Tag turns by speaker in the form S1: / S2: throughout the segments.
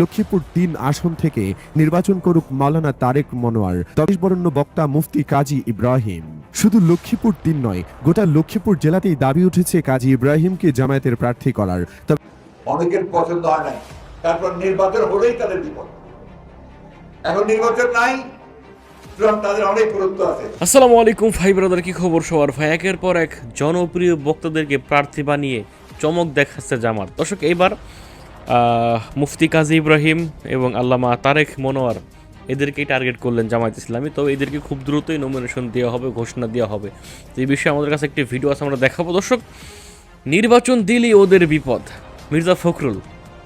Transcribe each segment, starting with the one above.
S1: লক্ষ্মীপুর তিন আসন থেকে নির্বাচন করুক মাওলানা তারেক মনোয়ার। তবেশ বরণ্য বক্তা মুফতি কাজী ইব্রাহিম। শুধু লক্ষ্মীপুর তিন নয় গোটা লক্ষ্মীপুর জেলাতেই দাবি উঠেছে কাজী ইব্রাহিমকে জামায়াতের প্রার্থী করার। তবে
S2: অনেকের পছন্দ হয় নাই। তারপর নির্বাচন হলেই তাদের বিপদ। এখন নির্বাচন নাই সুতরাং তাদের অনেক গুরুত্ব আছে।
S3: আসসালামু আলাইকুম ভাই ব্রাদার কি খবর সবার? ভাই একের পর এক জনপ্রিয় বক্তাদেরকে প্রার্থী বানিয়ে চমক দেখাচ্ছে জামাত। দর্শক এইবার মুফতি কাজী ইব্রাহিম এবং আল্লামা তারেক মনোয়ার এদেরকেই টার্গেট করলেন জামায়াত ইসলামী। তো এদেরকে খুব দ্রুতই নমিনেশন দেওয়া হবে, ঘোষণা দেওয়া হবে। তো এই বিষয়ে আমাদের কাছে একটি ভিডিও আছে, আমরা দেখাবো। দর্শক, নির্বাচন দিলেই ওদের বিপদ। মির্জা ফখরুল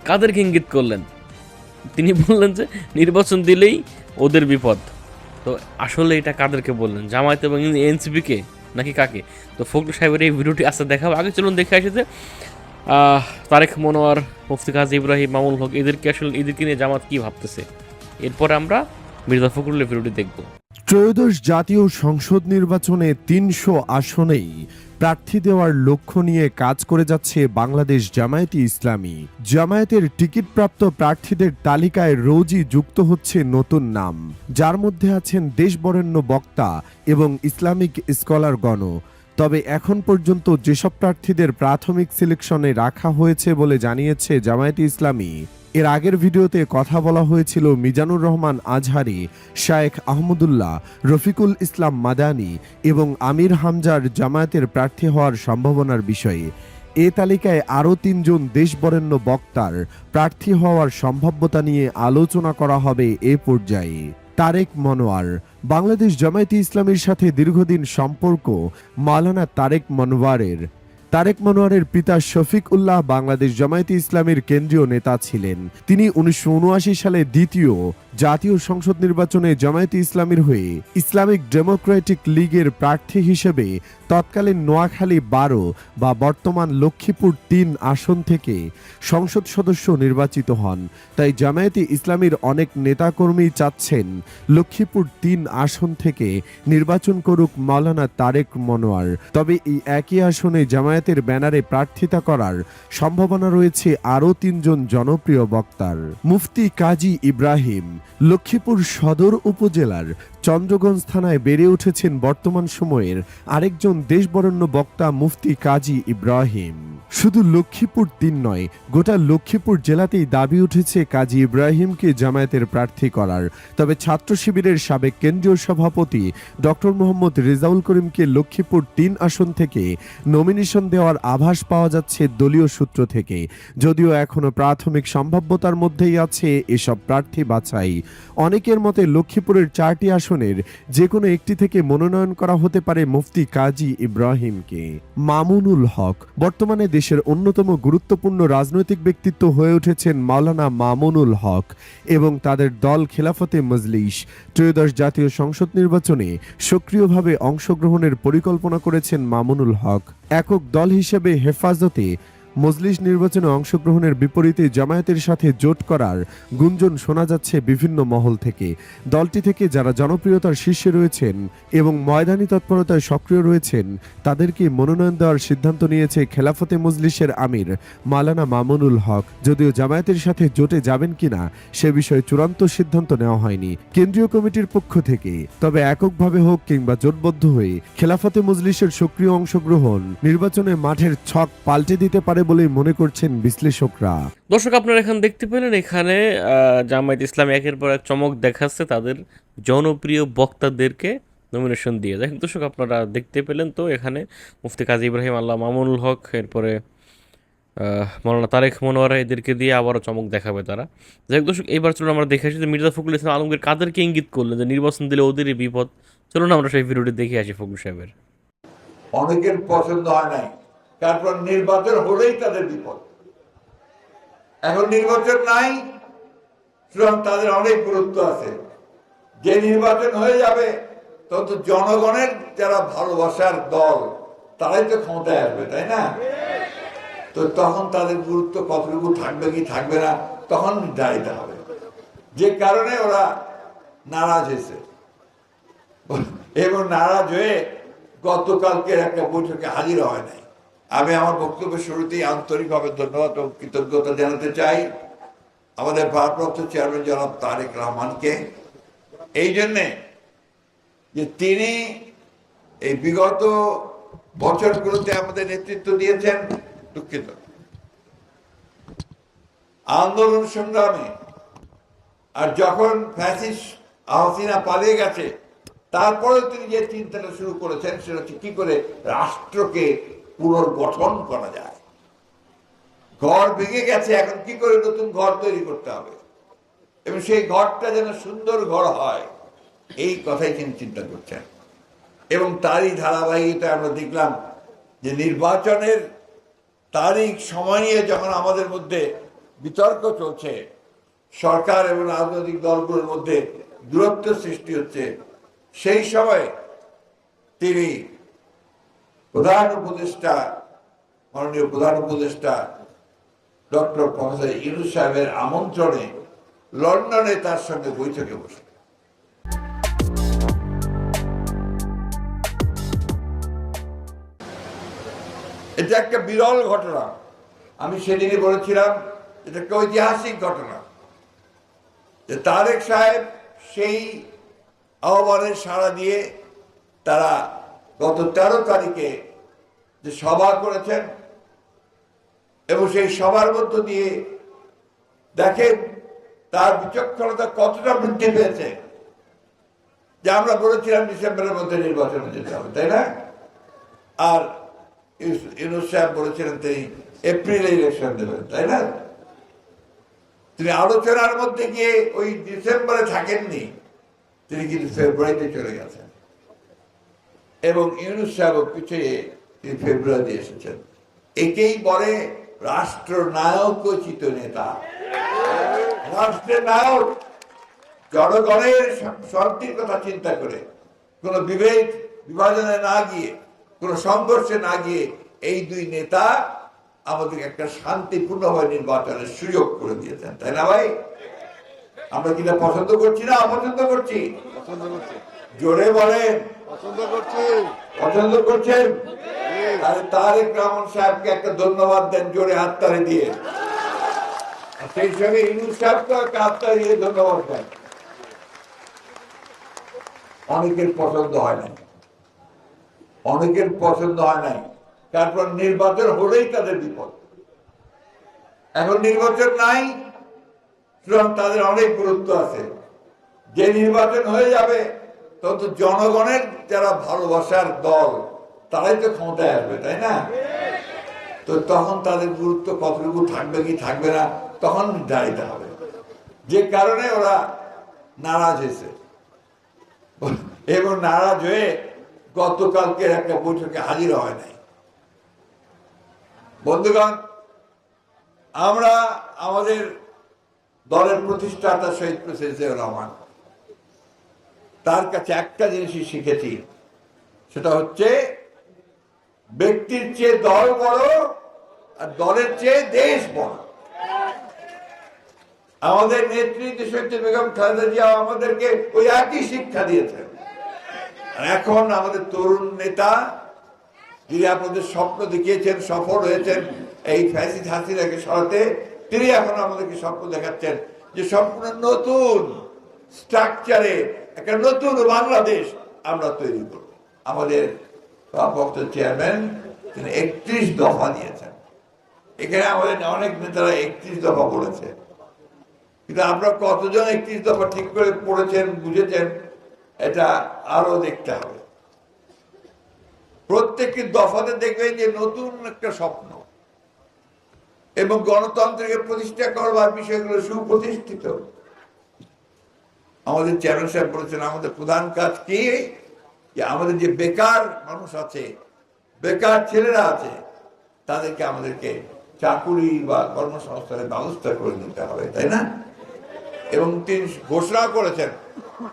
S3: কাদেরকে ইঙ্গিত করলেন? তিনি বললেন যে, নির্বাচন দিলেই ওদের বিপদ। তো আসলে এটা কাদেরকে বললেন? জামায়াত এবং এনসিপি কে নাকি কাকে? তো ফখরুল সাহেবের এই ভিডিওটি আসতে দেখাবো। আগে চলুন দেখে আসি যে তারেক মনোয়ার মুফতি কাজী ইব্রাহিম মামুল হক এদেরকে আসলে এদেরকে নিয়ে জামাত কি ভাবতেছে? এরপরে আমরা মির্জা ফখরুলের ভিডিওটি দেখব।
S1: ত্রয়োদশ জাতীয় সংসদ নির্বাচনে তিনশো আসনেই প্রার্থী দেওয়ার লক্ষ্য নিয়ে কাজ করে যাচ্ছে বাংলাদেশ জামায়াতি ইসলামী। জামায়াতের টিকিটপ্রাপ্ত প্রার্থীদের তালিকায় রোজই যুক্ত হচ্ছে নতুন নাম। যার মধ্যে আছেন দেশবরেণ্য বক্তা এবং ইসলামিক স্কলারগণ তবে এখন পর্যন্ত যেসব প্রার্থীদের প্রাথমিক সিলেকশনে রাখা হয়েছে বলে জানিয়েছে জামায়াতে ইসলামী, এর আগের ভিডিওতে কথা বলা হয়েছিল মিজানুর রহমান আজহারি, শায়েখ আহমদুল্লাহ, রফিকুল ইসলাম মাদানি এবং আমির হামজার জামায়াতের প্রার্থী হওয়ার সম্ভাবনার বিষয়ে। এ তালিকায় আরও তিনজন দেশবরেণ্য বক্তার প্রার্থী হওয়ার সম্ভাব্যতা নিয়ে আলোচনা করা হবে এ পর্যায়ে। তারেক মনোয়ার বাংলাদেশ জামায়াতে ইসলামীর সাথে দীর্ঘদিন সম্পর্ক মালানা তারেক মনোয়ারের। তারেক মনোয়ারের পিতা শফিক উল্লাহ বাংলাদেশ জামায়াতে ইসলামের কেন্দ্রীয় নেতা ছিলেন। তিনি উনিশশো উনআশি সালে দ্বিতীয় জাতীয় সংসদ নির্বাচনে জামায়াতে ইসলামের হয়ে ইসলামিক ডেমোক্রেটিক লীগের প্রার্থী হিসেবে তৎকালীন নোয়াখালী বারো বা বর্তমান লক্ষ্মীপুর তিন আসন থেকে সংসদ সদস্য নির্বাচিত হন। তাই জামায়াতে ইসলামীর অনেক নেতাকর্মী চাচ্ছেন লক্ষ্মীপুর তিন আসন থেকে নির্বাচন করুক মাওলানা তারেক মনোয়ার। তবে এই একই আসনে জামায়াতের ব্যানারে প্রার্থিতা করার সম্ভাবনা রয়েছে আরও তিনজন জনপ্রিয় বক্তার। মুফতি কাজী ইব্রাহিম লক্ষ্মীপুর সদর উপজেলার চন্দ্রগঞ্জ থানায় বেড়ে উঠেছেন বর্তমান সময়ের আরেকজন দেশবরণ্য বক্তা মুফতি কাজী ইব্রাহিম। শুধু লক্ষ্মীপুর তিন নয়, গোটা লক্ষ্মীপুর জেলাতেই দাবি উঠেছে কাজী ইব্রাহিমকে জামায়াতের প্রার্থী করার। তবে ছাত্র শিবিরের সাবেক কেন্দ্রীয় সভাপতি ডক্টর মোহাম্মদ রেজাউল করিমকে লক্ষ্মীপুর তিন আসন থেকে নমিনেশন দেওয়ার আভাস পাওয়া যাচ্ছে দলীয় সূত্র থেকে। যদিও এখনও প্রাথমিক সম্ভাব্যতার মধ্যেই আছে এসব প্রার্থী বাছাই। অনেকের মতে লক্ষ্মীপুরের চারটি আসনের যে কোনো একটি থেকে মনোনয়ন করা হতে পারে মুফতি কাজী ইব্রাহিমকে মামুনুল হক। বর্তমানে দেশের অন্যতম গুরুত্বপূর্ণ রাজনৈতিক ব্যক্তিত্ব হয়ে উঠেছেন মাওলানা মামুনুল হক এবং তাদের দল খেলাফতে মজলিস। ত্রয়োদশ জাতীয় সংসদ নির্বাচনে সক্রিয়ভাবে অংশগ্রহণের পরিকল্পনা করেছেন মামুনুল হক। একক দল হিসেবে হেফাজতে মজলিস নির্বাচনে অংশগ্রহণের বিপরীতে জামায়াতের সাথে জোট করার গুঞ্জন শোনা যাচ্ছে বিভিন্ন মহল থেকে। দলটি থেকে যারা জনপ্রিয়তার শীর্ষে রয়েছেন এবং ময়দানি তৎপরতায় সক্রিয় রয়েছেন, তাদেরকে মনোনয়ন দেওয়ার সিদ্ধান্ত নিয়েছে খেলাফতে মজলিসের আমির মালানা মামুনুল হক। যদিও জামায়াতের সাথে জোটে যাবেন কিনা, সে বিষয়ে চূড়ান্ত সিদ্ধান্ত নেওয়া হয়নি কেন্দ্রীয় কমিটির পক্ষ থেকে। তবে এককভাবে হোক কিংবা জোটবদ্ধ হয়ে খেলাফতে মজলিসের সক্রিয় অংশগ্রহণ, নির্বাচনে মাঠের ছক পাল্টে দিতে পারে বলে মনে করছেন বিশ্লেষকরা।
S3: দর্শক আপনারা এখানে দেখতে পেলেন এখানে জামায়াত ইসলাম একের পর এক চমক দেখাচ্ছে তাদের জনপ্রিয় বক্তাদেরকে নমিনেশন দিয়ে। দেখেন দর্শক আপনারা দেখতে পেলেন তো এখানে মুফতি কাজী ইব্রাহিম আল্লাহ মামুনুল হক এরপরে মৌলানা তারেক মনোয়ারা এদেরকে দিয়ে আবারও চমক দেখাবে তারা। যাই হোক দর্শক এইবার চলুন আমরা দেখে আসি যে মির্জা ফখরুল ইসলাম আলমগীর কাদেরকে ইঙ্গিত করলেন যে নির্বাচন দিলে ওদেরই বিপদ। চলুন আমরা সেই ভিডিওটি দেখে আসি ফখরুল সাহেবের।
S2: অনেকের পছন্দ হয় নাই। তারপর নির্বাচন হলেই তাদের বিপদ। এখন নির্বাচন নাই, সুতরাং তাদের অনেক গুরুত্ব আছে। যে নির্বাচন হয়ে যাবে তখন তো জনগণের যারা ভালোবাসার দল, তারাই তো ক্ষমতায় আসবে, তাই না? তো তখন তাদের গুরুত্ব কতটুকু থাকবে কি থাকবে না, তখন নির্ধারিত হবে। যে কারণে ওরা নারাজ হয়েছে। এবং নারাজ হয়ে গতকালকের একটা বৈঠকে হাজির হয় নাই। আমি আমার বক্তব্যের শুরুতেই আন্তরিকভাবে ধন্যবাদ ও কৃতজ্ঞতা জানাতে চাই আমাদের ভারপ্রাপ্ত চেয়ারম্যান জনাব তারেক রহমানকে। এই জন্যে যে তিনি এই বিগত বছরগুলোতে আমাদের নেতৃত্ব দিয়েছেন, দুঃখিত। আন্দোলন সংগ্রামে আর যখন ফ্যাসিস হাসিনা পালিয়ে গেছে তারপরে তিনি যে চিন্তাটা শুরু করেছেন, সেটা হচ্ছে কি করে রাষ্ট্রকে পুনর্গঠন করা যায়। ঘর ভেঙে গেছে, এখন কি করে নতুন ঘর তৈরি করতে হবে? এবং সেই ঘরটা যেন সুন্দর ঘর হয়, এই কথাই তিনি চিন্তা করছেন। এবং তারই ধারাবাহিকতা আমরা দেখলাম যে নির্বাচনের তারিখ সময় নিয়ে যখন আমাদের মধ্যে বিতর্ক চলছে, সরকার এবং রাজনৈতিক দলগুলোর মধ্যে দূরত্ব সৃষ্টি হচ্ছে, সেই সময় তিনি প্রধান উপদেষ্টা, মাননীয় প্রধান উপদেষ্টা ডক্টর প্রফেসর ইউনুস সাহেবের আমন্ত্রণে লন্ডনে তার সঙ্গে বৈঠকে বসে। এটা একটা বিরল ঘটনা। আমি সেদিনই বলেছিলাম, এটা একটা ঐতিহাসিক ঘটনা। যে তারেক সাহেব সেই আহ্বানের সাড়া দিয়ে তারা গত তেরো তারিখে যে সভা করেছেন এবং সেই সভার মধ্য দিয়ে দেখেন তার বিচক্ষণতা কতটা বৃদ্ধি পেয়েছে, যে আমরা বলেছিলাম ডিসেম্বরের মধ্যে নির্বাচনে যেতে হবে, তাই না? আর ইউনুস সাহেব বলেছিলেন তিনি এপ্রিলে ইলেকশন দেবেন, তাই না? তিনি আলোচনার মধ্যে গিয়ে ওই ডিসেম্বরে থাকেননি, তিনি কিন্তু ফেব্রুয়ারিতে চলে গেছেন। এবং ইউনুস সাহেব পিছিয়ে তিনি ফেব্রুয়ারিতে এসেছেন। একেই বলে রাষ্ট্রনায়কোচিত নেতা। রাষ্ট্রের নায়ক জনগণের শান্তির কথা চিন্তা করে কোনো বিভেদ বিভাজনে না গিয়ে কোন সংঘর্ষে না গিয়ে এই দুই নেতা আমাদের একটা শান্তিপূর্ণভাবে নির্বাচনের সুযোগ করে দিয়েছেন তাই না ভাই? আমরা কিনা পছন্দ করছি না অপছন্দ করছি?
S4: পছন্দ করছি।
S2: জোরে বলেন।
S4: পছন্দ করছি।
S2: পছন্দ করছেন? তাহলে তারেক রহমান সাহেবকে একটা ধন্যবাদ দেন জোরে দিয়ে। সেই সঙ্গে সাহেবকে ধন্যবাদ দেন। অনেকের পছন্দ হয় নাই। অনেকের পছন্দ হয় নাই। তারপর নির্বাচন হলেই তাদের বিপদ। এখন নির্বাচন নাই, সুতরাং তাদের অনেক গুরুত্ব আছে। যে নির্বাচন হয়ে যাবে তখন তো জনগণের যারা ভালোবাসার দল তারাই তো ক্ষমতায় আসবে, তাই না? তো তখন তাদের গুরুত্ব কতটুকু থাকবে কি থাকবে না, তখন নির্ধারিত হবে। যে কারণে ওরা নারাজ হয়েছে। এবং নারাজ হয়ে গতকালকের একটা বৈঠকে হাজির হয় নাই। বন্ধুগণ, আমরা আমাদের দলের প্রতিষ্ঠাতা শহীদ প্রেসিডেন্ট জিয়াউর রহমান, তার কাছে একটা জিনিসই শিখেছি, সেটা হচ্ছে ব্যক্তির চেয়ে দল বড় আর দলের চেয়ে দেশ বড়। আমাদের নেত্রী দেশত্রী বেগম খালেদা জিয়া আমাদেরকে ওই একই শিক্ষা দিয়েছেন। এখন আমাদের তরুণ নেতা যিনি আপনাদের স্বপ্ন দেখিয়েছেন, সফল হয়েছেন, এই ফ্যাসিদ হাসিনাকে সরাতে, তিনি এখন আমাদেরকে স্বপ্ন দেখাচ্ছেন যে সম্পূর্ণ নতুন স্ট্রাকচারে একটা নতুন বাংলাদেশ আমরা তৈরি করব। আমাদের চেয়ারম্যান তিনি একত্রিশ দফা দিয়েছেন। এখানে আমাদের অনেক নেতারা একত্রিশ দফা কিন্তু কতজন একত্রিশ দফা ঠিক করে পড়েছেন, বুঝেছেন, এটা আরও দেখতে হবে। প্রত্যেকটি দফাতে দেখবেন যে নতুন একটা স্বপ্ন। এবং গণতন্ত্রকে প্রতিষ্ঠা করবার বিষয়গুলো সুপ্রতিষ্ঠিত। আমাদের চেয়ারম্যান সাহেব বলেছেন, আমাদের প্রধান কাজ কি? যে আমাদের যে বেকার মানুষ আছে, বেকার ছেলেরা আছে, তাদেরকে আমাদেরকে চাকুরি বা কর্মসংস্থানের ব্যবস্থা করে নিতে হবে, তাই না? এবং তিনি ঘোষণা করেছেন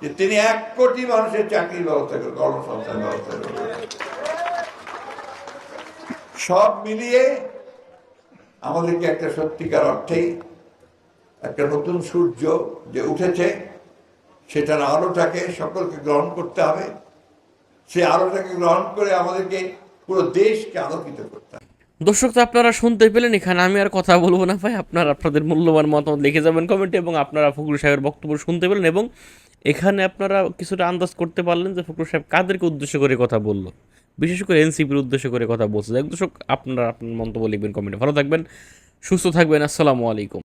S2: যে তিনি এক কোটি মানুষের চাকরির ব্যবস্থা করবেন কর্মসংস্থান ব্যবস্থা করবেন সব মিলিয়ে আমাদেরকে একটা সত্যিকার অর্থেই একটা নতুন সূর্য যে উঠেছে, সেটার আলোটাকে সকলকে গ্রহণ করতে হবে। সে আলোটাকে গ্রহণ করে আমাদেরকে পুরো দেশকে আলোকিত করতে
S3: দর্শক, তো আপনারা শুনতে পেলেন, এখানে আমি আর কথা বলব না ভাই। আপনারা আপনাদের মূল্যবান মতামত লিখে যাবেন কমেন্টে এবং আপনারা ফখরুল সাহেবের বক্তব্য শুনতে পেলেন এবং এখানে আপনারা কিছুটা আন্দাজ করতে পারলেন যে ফখরুল সাহেব কাদেরকে উদ্দেশ্য করে কথা বলল। বিশেষ করে এনসিপির উদ্দেশ্য করে কথা বলছে। দর্শক, আপনারা আপনার মন্তব্য লিখবেন কমেন্টে। ভালো থাকবেন, সুস্থ থাকবেন। আসসালামু আলাইকুম।